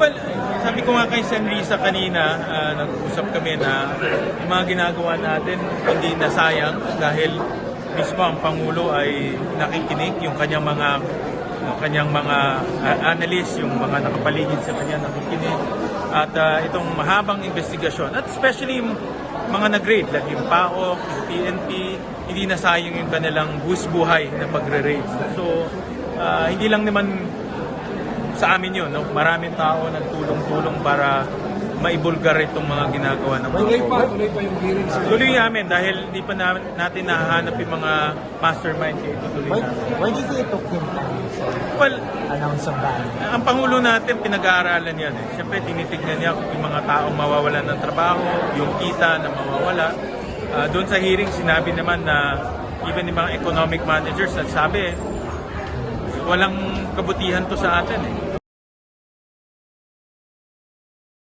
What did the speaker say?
Well, sabi ko nga kay Sen Risa kanina, ah, nag-usap kami na yung mga ginagawa natin hindi nasayang dahil mismo ang Pangulo ay nakikinig, yung kanyang mga yung kanyang mga ah, analyst, yung mga nakapaligid sa kanya nakikinig. At ah, itong mahabang investigasyon, at especially yung mga nag-raid, like yung PAOK, yung PNP, hindi nasayang yung kanilang buhay na pagre-raid. So, ah, hindi lang naman sa amin yun, no? maraming tao nagtulong-tulong para maibulgar itong mga ginagawa ng mga Tuloy pa, tuloy pa yung hearing sir. Tuloy namin dahil hindi pa namin, natin nahahanap yung mga mastermind kaya itutuloy Why, namin. why did it took him time Well, announce ang ban? ang Pangulo natin, pinag-aaralan yan. Eh. Siyempre, tinitignan niya kung yung mga taong mawawalan ng trabaho, yung kita na mawawala. Ah, doon sa hearing, sinabi naman na even yung mga economic managers nagsabi, walang kabutihan to sa atin eh.